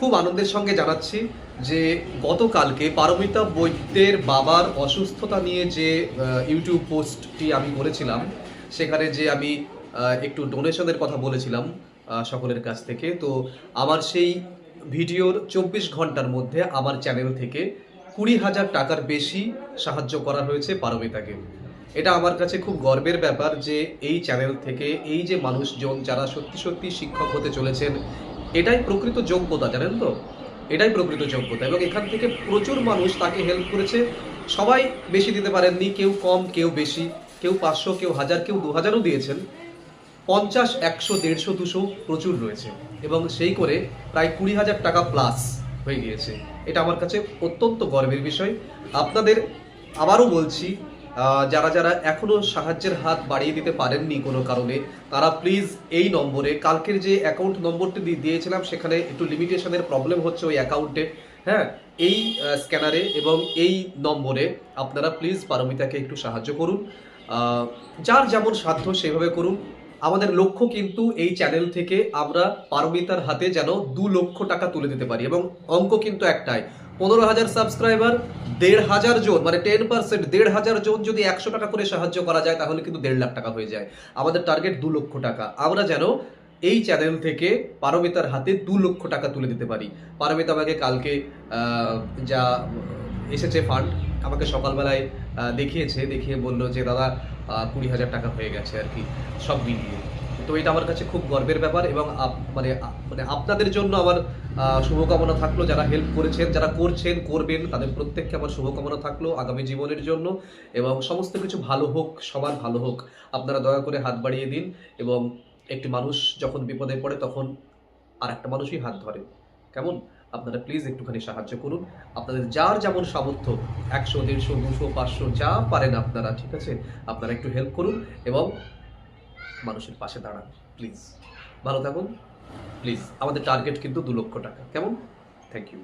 খুব আনন্দের সঙ্গে জানাচ্ছি যে গতকালকে পারমিতা বৈদ্যের বাবার অসুস্থতা নিয়ে যে ইউটিউব পোস্টটি আমি করেছিলাম সেখানে যে আমি একটু ডোনেশনের কথা বলেছিলাম সকলের কাছ থেকে, তো আমার সেই ভিডিওর চব্বিশ ঘণ্টার মধ্যে আমার চ্যানেল থেকে কুড়ি হাজার টাকার বেশি সাহায্য করা হয়েছে পারমিতাকে। এটা আমার কাছে খুব গর্বের ব্যাপার যে এই চ্যানেল থেকে এই যে মানুষজন যারা সত্যি সত্যি শিক্ষক হতে চলেছেন এটাই প্রকৃত যোগ্যতা, জানেন তো? এটাই প্রকৃত যোগ্যতা। এবং এখান থেকে প্রচুর মানুষ তাকে হেল্প করেছে। সবাই বেশি দিতে পারেননি, কেউ কম, কেউ বেশি। কেউ পাঁচশো, কেউ হাজার, কেউ দু হাজারও দিয়েছেন। পঞ্চাশ, একশো, দেড়শো, দুশো প্রচুর রয়েছে। এবং সেই করে প্রায় কুড়ি হাজার টাকা প্লাস হয়ে গিয়েছে। এটা আমার কাছে অত্যন্ত গর্বের বিষয়। আপনাদের আবারও বলছি যারা যারা এখনও সাহায্যের হাত বাড়িয়ে দিতে পারেননি কোনো কারণে, তারা প্লিজ এই নম্বরে, কালকের যে অ্যাকাউন্ট নম্বরটি দিয়ে- দিয়েছিলাম, সেখানে একটু লিমিটেশনের প্রবলেম হচ্ছে ওই অ্যাকাউন্টে হ্যাঁ এই স্ক্যানারে এবং এই নম্বরে আপনারা প্লিজ পারমিতাকে একটু সাহায্য করুন। যার যেমন সাধ্য সেভাবে করুন। আমাদের লক্ষ্য কিন্তু এই চ্যানেল থেকে আমরা পারমিতার হাতে যেন দু লক্ষ টাকা তুলে দিতে পারি। এবং অঙ্ক কিন্তু একটাই, পনেরো হাজার সাবস্ক্রাইবার দেড় হাজার জন মানে টেন পার্সেন্ট দেড় হাজার জন যদি একশো টাকা করে সাহায্য করা যায়, তাহলে কিন্তু দেড় লাখ টাকা হয়ে যায়। আমাদের টার্গেট দু লক্ষ টাকা। আমরা যেন এই চ্যানেল থেকে পারমিতার হাতে দু লক্ষ টাকা তুলে দিতে পারি। পারমিতা আমাকে কালকে যা এসেছে ফান্ড আমাকে সকালবেলায় দেখিয়েছে, দেখিয়ে বলল যে, দাদা কুড়ি হাজার টাকা হয়ে গেছে আর কি। সব মিলিয়ে। তো এটা আমার কাছে খুব গর্বের ব্যাপার এবং মানে মানে আপনাদের জন্য আমার শুভকামনা থাকল, যারা হেল্প করেছেন, যারা করছেন, করবেন, তাদের প্রত্যেককে আমার শুভকামনা থাকল আগামী জীবনের জন্য এবং সমস্ত কিছু ভালো হোক, সবার ভালো হোক, আপনারা দয়া করে হাত বাড়িয়ে দিন এবং একটি মানুষ যখন বিপদে পড়ে তখন আর একটা মানুষই হাত ধরে। কেমন? আপনারা প্লিজ একটুখানি সাহায্য করুন। আপনাদের যার যেমন সামর্থ্য, একশো, দেড়শো, দুশো, পাঁচশো, যা পারেন আপনারা, ঠিক আছে? আপনারা একটু হেল্প করুন এবং মানুষের পাশে দাঁড়ান। প্লিজ ভালো থাকুন। প্লিজ আমাদের টার্গেট কিন্তু দু লক্ষ টাকা। কেমন? Thank you